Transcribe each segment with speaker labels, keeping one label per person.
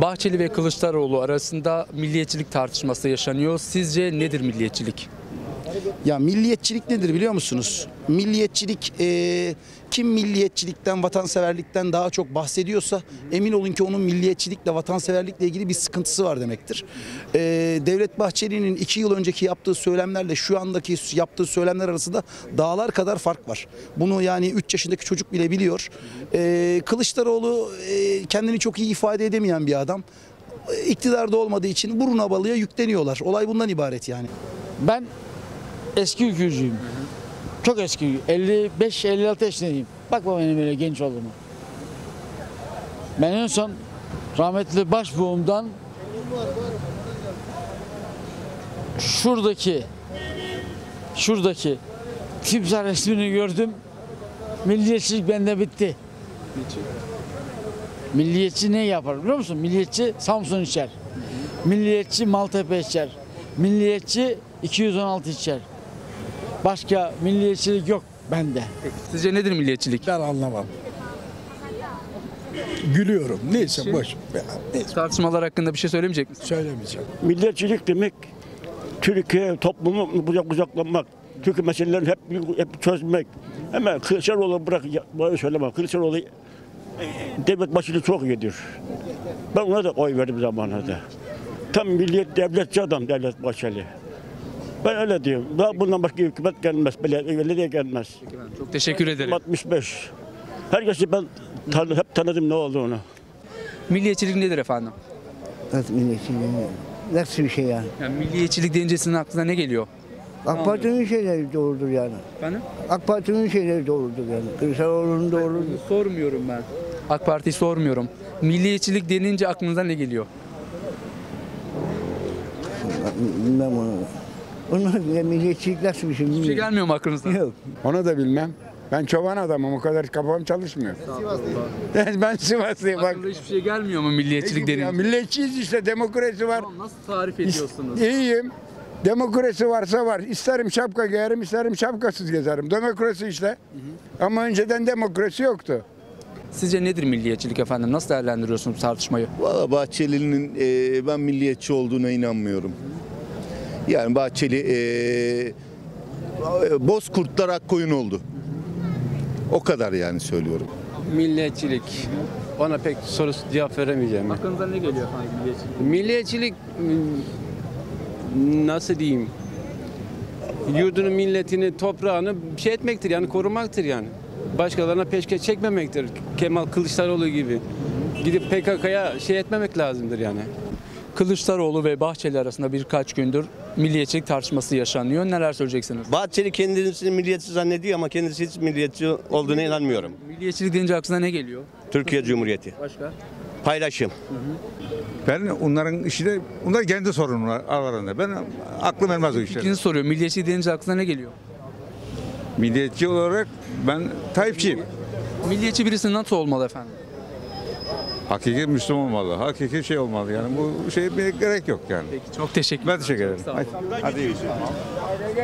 Speaker 1: Bahçeli ve Kılıçdaroğlu arasında milliyetçilik tartışması yaşanıyor. Sizce nedir milliyetçilik?
Speaker 2: Ya milliyetçilik nedir biliyor musunuz? Milliyetçilik e, kim milliyetçilikten, vatanseverlikten daha çok bahsediyorsa emin olun ki onun milliyetçilikle, vatanseverlikle ilgili bir sıkıntısı var demektir. E, Devlet Bahçeli'nin iki yıl önceki yaptığı söylemlerle şu andaki yaptığı söylemler arasında dağlar kadar fark var. Bunu yani 3 yaşındaki çocuk bile biliyor. E, Kılıçdaroğlu e, kendini çok iyi ifade edemeyen bir adam. E, iktidarda olmadığı için burun balıya yükleniyorlar. Olay bundan ibaret yani.
Speaker 3: Ben eski ülkücüyüm. Çok eski. 55-56 yaşındayım. Bakma benim öyle genç olduğumu. Ben en son rahmetli başbuğumdan şuradaki şuradaki timsah resmini gördüm. Milliyetçilik bende bitti. Milliyetçi ne yapar biliyor musun? Milliyetçi Samsun içer. Milliyetçi Maltepe içer. Milliyetçi 216 içer. Başka milliyetçilik yok bende.
Speaker 1: Sizce nedir milliyetçilik?
Speaker 4: Ben anlamam. Gülüyorum. Neyse boş. ver. Neyse,
Speaker 1: Tartışmalar hakkında bir şey söylemeyecek misiniz?
Speaker 4: söylemeyeceğim.
Speaker 5: Milliyetçilik demek Türkiye toplumu bucak bucaklamak. Türkiye meselelerini hep, hep çözmek. Hemen Kılıçdaroğlu bırak ya, böyle söyleme. Kılıçdaroğlu e, devlet başını çok yedir. Ben ona da oy verdim zamanında. Tam milliyet devletçi adam devlet Bahçeli. Ben öyle diyorum. Daha bundan başka hükümet gelmez. Belediye, gelmez.
Speaker 1: Çok teşekkür ederim.
Speaker 5: 65. Herkesi ben tanı, hep tanıdım ne olduğunu.
Speaker 1: Milliyetçilik nedir efendim?
Speaker 6: Nasıl milliyetçiliği? Nasıl bir şey yani?
Speaker 1: Yani milliyetçilik deyince sizin aklına ne geliyor?
Speaker 6: AK Parti'nin şeyleri doğrudur yani.
Speaker 1: Efendim?
Speaker 6: AK Parti'nin şeyleri doğrudur yani. Kılıçdaroğlu'nun doğrudur.
Speaker 1: Sormuyorum ben. AK Parti'yi sormuyorum. Milliyetçilik denince aklınıza ne geliyor?
Speaker 6: Bilmem onu. Onun ya milliyetçilik nasıl bir şey
Speaker 1: Bir şey
Speaker 6: bilmiyorum.
Speaker 1: gelmiyor mu aklınıza?
Speaker 6: Yok.
Speaker 7: Onu da bilmem. Ben çoban adamım o kadar kafam çalışmıyor. ben, ben Sivaslıyım bak.
Speaker 1: Aklınıza hiçbir şey gelmiyor mu milliyetçilik
Speaker 7: Ya,
Speaker 1: denince?
Speaker 7: milletçiyiz işte demokrasi var.
Speaker 1: Nasıl tarif ediyorsunuz?
Speaker 7: İyiyim. Demokrasi varsa var. İsterim şapka giyerim, isterim şapkasız gezerim. Demokrasi işte. Ama önceden demokrasi yoktu.
Speaker 1: Sizce nedir milliyetçilik efendim? Nasıl değerlendiriyorsunuz tartışmayı?
Speaker 8: Valla Bahçeli'nin e, ben milliyetçi olduğuna inanmıyorum. Yani Bahçeli e, Bozkurtlar Akkoyun oldu. O kadar yani söylüyorum.
Speaker 9: Milliyetçilik. Ona pek soru cevap veremeyeceğim.
Speaker 1: Aklınıza ne geliyor efendim milliyetçilik?
Speaker 9: Milliyetçilik hmm, nasıl diyeyim? Yurdunu, milletini, toprağını şey etmektir yani korumaktır yani. Başkalarına peşkeş çekmemektir. Kemal Kılıçdaroğlu gibi. Gidip PKK'ya şey etmemek lazımdır yani.
Speaker 1: Kılıçdaroğlu ve Bahçeli arasında birkaç gündür milliyetçilik tartışması yaşanıyor. Neler söyleyeceksiniz?
Speaker 10: Bahçeli kendisini milliyetçi zannediyor ama kendisi hiç milliyetçi olduğuna inanmıyorum.
Speaker 1: Milliyetçilik deyince aklına ne geliyor?
Speaker 10: Türkiye Cumhuriyeti.
Speaker 1: Başka?
Speaker 10: Paylaşım.
Speaker 7: Ben onların işi de, onlar kendi sorunlar aralarında. Ben aklım ermez o işler.
Speaker 1: İkincisi soruyor. Milliyetçilik deyince aklına ne geliyor?
Speaker 7: Milliyetçi olarak ben Tayyipçiyim.
Speaker 1: Milliyetçi birisi nasıl olmalı efendim?
Speaker 7: Hakiki Müslüman olmalı. Hakiki şey olmalı yani. Bu şey bir gerek yok yani.
Speaker 1: Peki çok teşekkür
Speaker 7: Ben teşekkür ederim. Hadi, hadi iyi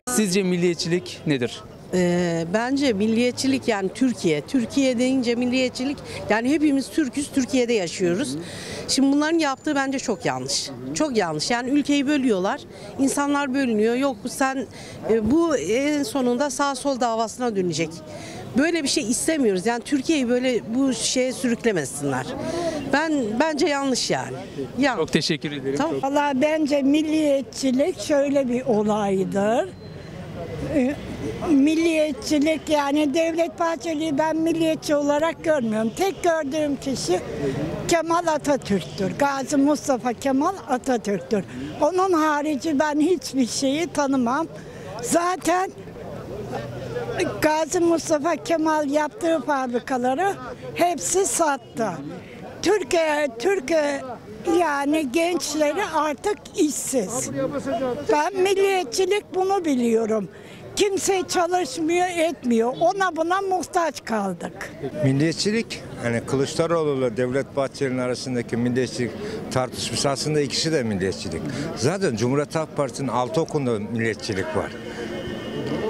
Speaker 1: Sizce milliyetçilik nedir?
Speaker 11: Ee, bence milliyetçilik yani Türkiye. Türkiye deyince milliyetçilik yani hepimiz Türküz, Türkiye'de yaşıyoruz. Şimdi bunların yaptığı bence çok yanlış. Çok yanlış. Yani ülkeyi bölüyorlar. İnsanlar bölünüyor. Yok sen e, bu en sonunda sağ sol davasına dönecek. Böyle bir şey istemiyoruz. Yani Türkiye'yi böyle bu şeye sürüklemesinler. Ben bence yanlış yani. Yanlış.
Speaker 1: Çok teşekkür ederim.
Speaker 11: Tamam.
Speaker 1: Çok-
Speaker 12: Valla bence milliyetçilik şöyle bir olaydır. Ee, Milliyetçilik yani Devlet Bahçeli'yi ben milliyetçi olarak görmüyorum. Tek gördüğüm kişi Kemal Atatürk'tür. Gazi Mustafa Kemal Atatürk'tür. Onun harici ben hiçbir şeyi tanımam. Zaten Gazi Mustafa Kemal yaptığı fabrikaları hepsi sattı. Türkiye, Türkiye yani gençleri artık işsiz. Ben milliyetçilik bunu biliyorum. Kimse çalışmıyor, etmiyor. Ona buna muhtaç kaldık.
Speaker 4: Milliyetçilik, hani Kılıçdaroğlu ile Devlet Bahçeli'nin arasındaki milliyetçilik tartışması aslında ikisi de milliyetçilik. Zaten Cumhuriyet Halk Partisi'nin altı okunda milliyetçilik var.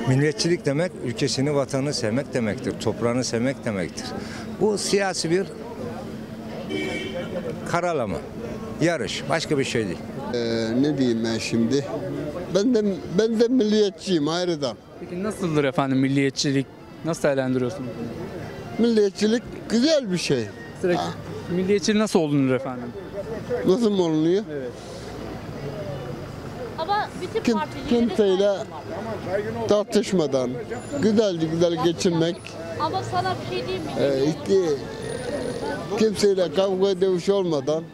Speaker 4: Milliyetçilik demek ülkesini, vatanını sevmek demektir. Toprağını sevmek demektir. Bu siyasi bir karalama. Yarış. Başka bir şey değil.
Speaker 13: ne diyeyim ben şimdi? Ben de ben de milliyetçiyim ayrıdan.
Speaker 1: Peki nasıldır efendim milliyetçilik? Nasıl değerlendiriyorsunuz?
Speaker 13: Milliyetçilik güzel bir şey.
Speaker 1: Sürekli milliyetçilik nasıl olunur efendim?
Speaker 13: Nasıl mı olunuyor?
Speaker 1: Evet.
Speaker 14: Ama bütün
Speaker 13: Kim,
Speaker 14: particilerin
Speaker 13: kimseyle tartışmadan güzel güzel geçinmek.
Speaker 14: Ama sana bir şey diyeyim mi?
Speaker 13: e, kimseyle kavga dövüş olmadan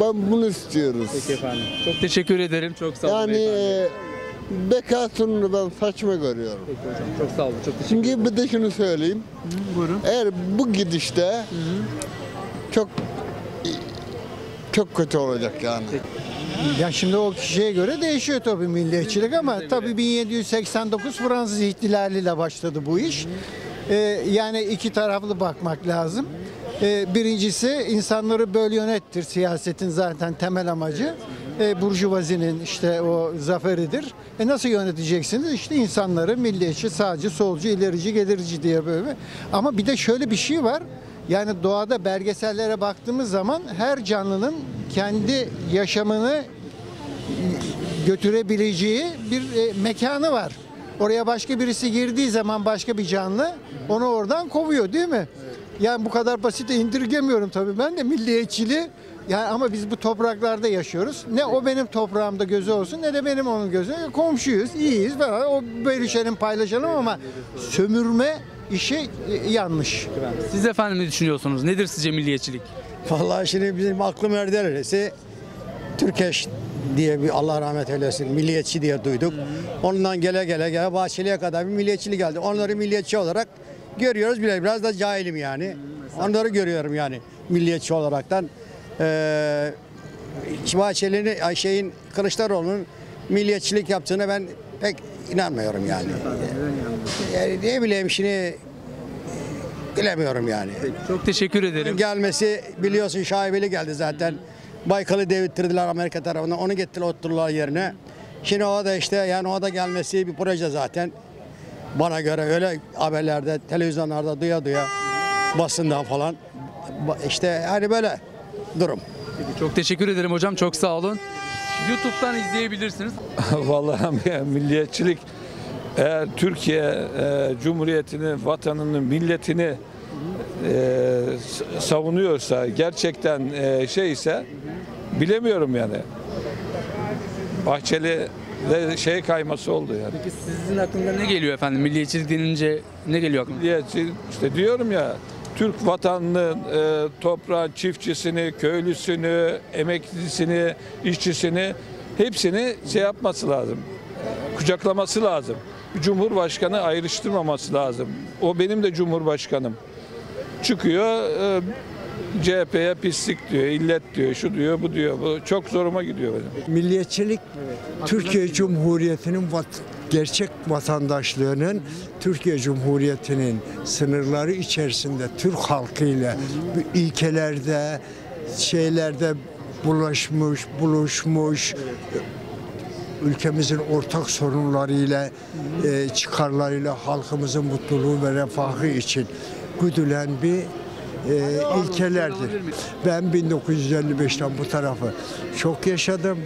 Speaker 13: ben bunu istiyoruz.
Speaker 1: Peki efendim. Çok teşekkür ederim. Çok sağ olun.
Speaker 13: Yani
Speaker 1: beyefendi.
Speaker 13: e, bekarsını ben saçma görüyorum.
Speaker 1: Peki hocam. Çok sağ olun. Çok teşekkür
Speaker 13: Çünkü bir de şunu söyleyeyim.
Speaker 1: Buyurun.
Speaker 13: Eğer bu gidişte çok çok kötü olacak yani.
Speaker 15: Ya şimdi o kişiye göre değişiyor tabii milliyetçilik ama tabii 1789 Fransız ihtilaliyle başladı bu iş. Ee, yani iki taraflı bakmak lazım. Ee, birincisi insanları böl yönettir siyasetin zaten temel amacı. Ee, burjuvazinin işte o zaferidir. E nasıl yöneteceksiniz? İşte insanları milliyetçi, sağcı, solcu, ilerici, gelirici diye böyle. Ama bir de şöyle bir şey var. Yani doğada belgesellere baktığımız zaman her canlının kendi yaşamını götürebileceği bir e, mekanı var. Oraya başka birisi girdiği zaman başka bir canlı onu oradan kovuyor değil mi? Yani bu kadar basit indirgemiyorum tabii ben de milliyetçiliği yani ama biz bu topraklarda yaşıyoruz. Ne o benim toprağımda gözü olsun ne de benim onun gözü. Komşuyuz, iyiyiz falan. O bölüşelim, paylaşalım ama sömürme işi e, yanlış.
Speaker 1: Siz efendim ne düşünüyorsunuz? Nedir sizce milliyetçilik?
Speaker 16: Vallahi şimdi bizim aklım erdi öylesi. Türkeş diye bir Allah rahmet eylesin milliyetçi diye duyduk. Ondan gele gele gele Bahçeli'ye kadar bir milliyetçilik geldi. Onları milliyetçi olarak görüyoruz bile biraz da cahilim yani. Onları görüyorum yani milliyetçi olaraktan. Ee, Bahçeli'nin şeyin Kılıçdaroğlu'nun milliyetçilik yaptığına ben pek inanmıyorum yani. yani ne bileyim şimdi bilemiyorum yani.
Speaker 1: Çok teşekkür ederim.
Speaker 16: Gelmesi biliyorsun şaibeli geldi zaten. Baykal'ı devittirdiler Amerika tarafından. Onu getirdiler oturdular yerine. Şimdi o da işte yani o da gelmesi bir proje zaten. Bana göre öyle haberlerde, televizyonlarda duya duya basından falan. İşte hani böyle durum.
Speaker 1: Çok teşekkür ederim hocam. Çok sağ olun. YouTube'dan izleyebilirsiniz.
Speaker 17: Vallahi milliyetçilik eğer Türkiye e, Cumhuriyeti'ni, vatanını, milletini e, savunuyorsa, gerçekten e, şeyse bilemiyorum yani. Bahçeli de şey kayması oldu yani.
Speaker 1: Peki sizin aklınıza ne geliyor efendim? Milliyetçilik denince ne geliyor aklınıza?
Speaker 17: Milliyetçi işte diyorum ya Türk vatanını, e, toprağın çiftçisini, köylüsünü, emeklisini, işçisini hepsini şey yapması lazım. Kucaklaması lazım. Cumhurbaşkanı ayrıştırmaması lazım. O benim de cumhurbaşkanım. Çıkıyor e, CHP'ye pislik diyor, illet diyor, şu diyor, bu diyor. Bu çok zoruma gidiyor benim.
Speaker 18: Milliyetçilik Türkiye Cumhuriyeti'nin vat- gerçek vatandaşlığının Türkiye Cumhuriyeti'nin sınırları içerisinde Türk halkıyla bu ilkelerde şeylerde bulaşmış, buluşmuş ülkemizin ortak sorunlarıyla, e, çıkarlarıyla halkımızın mutluluğu ve refahı için güdülen bir e, ilkelerdir. Ben 1955'ten bu tarafı çok yaşadım.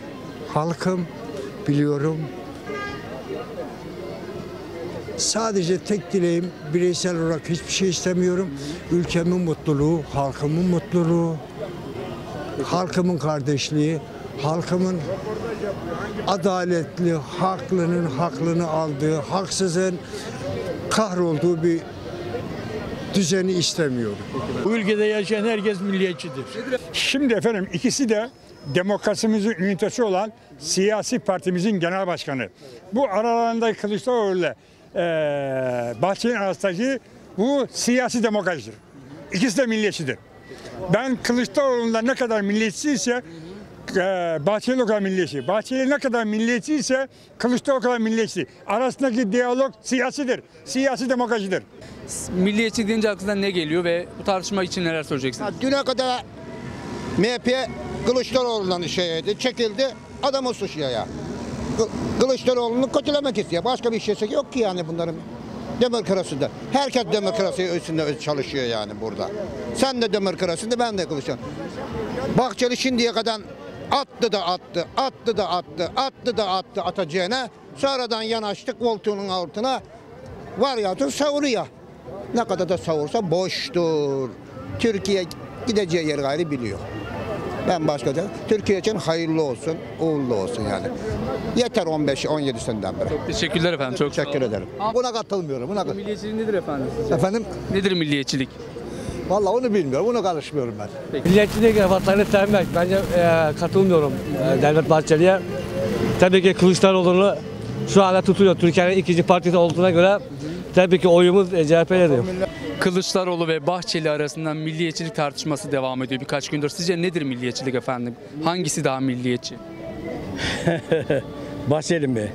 Speaker 18: Halkım biliyorum. Sadece tek dileğim bireysel olarak hiçbir şey istemiyorum. Ülkemin mutluluğu, halkımın mutluluğu, halkımın kardeşliği, halkımın adaletli, haklının haklını aldığı, haksızın kahrolduğu bir düzeni istemiyorum.
Speaker 19: Bu ülkede yaşayan herkes milliyetçidir. Şimdi efendim ikisi de demokrasimizin ünitesi olan siyasi partimizin genel başkanı. Bu aralarında Kılıçdaroğlu ile eee Bahçeli'nin arasındaki bu siyasi demokrasidir. İkisi de milliyetçidir. Ben Kılıçdaroğlu'nda ne kadar milliyetçi ise eee, Bahçeli o kadar milliyetçi. Bahçeli ne kadar milliyetçi ise Kılıçdaroğlu o kadar milliyetçi. Arasındaki diyalog siyasidir. Siyasi demokrasidir.
Speaker 1: Milliyetçilik deyince aklınıza ne geliyor ve bu tartışma için neler söyleyeceksiniz?
Speaker 20: Düne kadar MHP Kılıçdaroğlu'ndan şeydi, çekildi, adamı suçluyor ya. Kı- Kılıçdaroğlu'nu kötülemek istiyor. Başka bir şeysi yok ki yani bunların. Demokraside. Herkes demokrasi üstünde çalışıyor yani burada. Sen de demokraside ben de kılıçım. Bahçeli şimdiye kadar attı da attı, attı da attı, attı da attı atacağına. Sonradan yanaştık koltuğunun altına. Var ya savuruyor. Ne kadar da savursa boştur. Türkiye gideceği yer gayrı biliyor. Ben başka da Türkiye için hayırlı olsun, uğurlu olsun yani. Yeter 15-17 seneden beri. Çok
Speaker 1: teşekkürler efendim. Çok
Speaker 20: teşekkür ederim.
Speaker 6: Buna katılmıyorum. Buna
Speaker 1: Milliyetçilik nedir efendim?
Speaker 6: Efendim?
Speaker 1: Nedir milliyetçilik?
Speaker 6: Vallahi onu bilmiyorum. Bunu karışmıyorum ben.
Speaker 3: Milliyetçilik vatanı sevmek. Bence e, katılmıyorum e, Devlet Bahçeli'ye. Tabii ki Kılıçdaroğlu'nu şu anda tutuyor. Türkiye'nin ikinci partisi olduğuna göre tabii ki oyumuz e, CHP'ye
Speaker 1: Kılıçdaroğlu ve Bahçeli arasında milliyetçilik tartışması devam ediyor birkaç gündür. Sizce nedir milliyetçilik efendim? Hangisi daha milliyetçi?
Speaker 21: Bahçeli mi?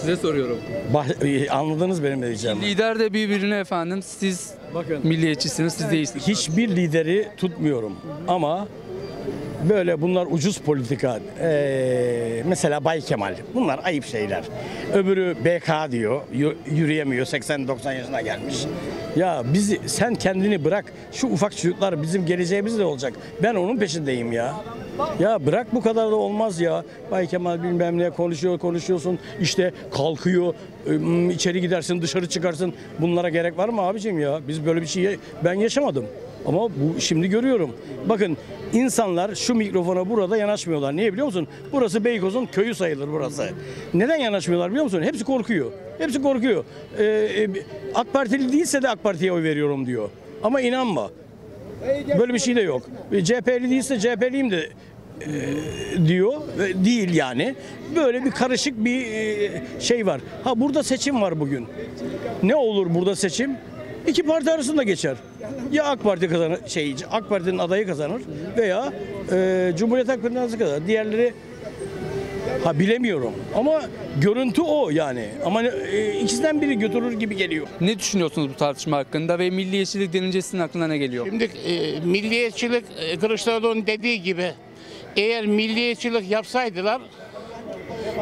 Speaker 1: Size soruyorum.
Speaker 21: Bah- anladınız benim ne diyeceğim.
Speaker 1: Lider de birbirine efendim siz milliyetçisiniz siz değilsiniz.
Speaker 21: Hiçbir lideri tutmuyorum ama böyle bunlar ucuz politika. Ee, mesela Bay Kemal. Bunlar ayıp şeyler. Öbürü BK diyor. Yürüyemiyor. 80-90 yaşına gelmiş. Ya bizi sen kendini bırak. Şu ufak çocuklar bizim geleceğimiz de olacak. Ben onun peşindeyim ya. Ya bırak bu kadar da olmaz ya. Bay Kemal bilmem ne konuşuyor konuşuyorsun. İşte kalkıyor. içeri gidersin dışarı çıkarsın. Bunlara gerek var mı abicim ya? Biz böyle bir şey ben yaşamadım. Ama bu şimdi görüyorum. Bakın insanlar şu mikrofona burada yanaşmıyorlar. Niye biliyor musun? Burası Beykoz'un köyü sayılır burası. Neden yanaşmıyorlar biliyor musun? Hepsi korkuyor. Hepsi korkuyor. Ee, e, AK Partili değilse de AK Parti'ye oy veriyorum diyor. Ama inanma. Böyle bir şey de yok. CHP'li değilse CHP'liyim de e, diyor. Değil yani. Böyle bir karışık bir e, şey var. Ha burada seçim var bugün. Ne olur burada seçim? İki parti arasında geçer. Ya AK Parti kazanır, şey AK Parti'nin adayı kazanır veya e, Cumhuriyet Halk adayı kazanır. Diğerleri ha bilemiyorum ama görüntü o yani. Ama e, ikisinden biri götürür gibi geliyor.
Speaker 1: Ne düşünüyorsunuz bu tartışma hakkında ve milliyetçilik denince sizin aklına ne geliyor?
Speaker 22: Şimdi e, milliyetçilik e, Kılıçdaroğlu'nun dediği gibi eğer milliyetçilik yapsaydılar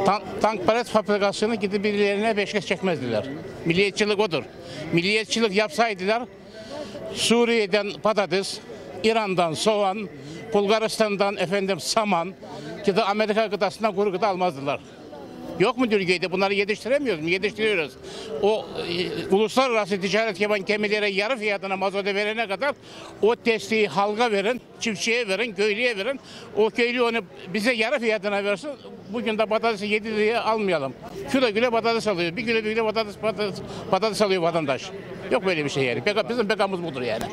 Speaker 22: tank, tank palet fabrikasını gidip birilerine beşkeş çekmezdiler. Milliyetçilik odur. Milliyetçilik yapsaydılar Suriye'den patates, İran'dan soğan, Bulgaristan'dan efendim saman ya Amerika gıdasından kuru gıda almazdılar. Yok mu Türkiye'de? Bunları yetiştiremiyoruz mu? Yetiştiriyoruz. O e, uluslararası ticaret yapan gemilere yarı fiyatına mazotu verene kadar o desteği halka verin, çiftçiye verin, köylüye verin. O köylü onu bize yarı fiyatına versin. Bugün de patatesi 7 liraya almayalım. Kilo güle patates alıyor. Bir kilo bir kilo patates, patates, patates alıyor vatandaş. Yok böyle bir şey yani. Bizim bekamız budur yani.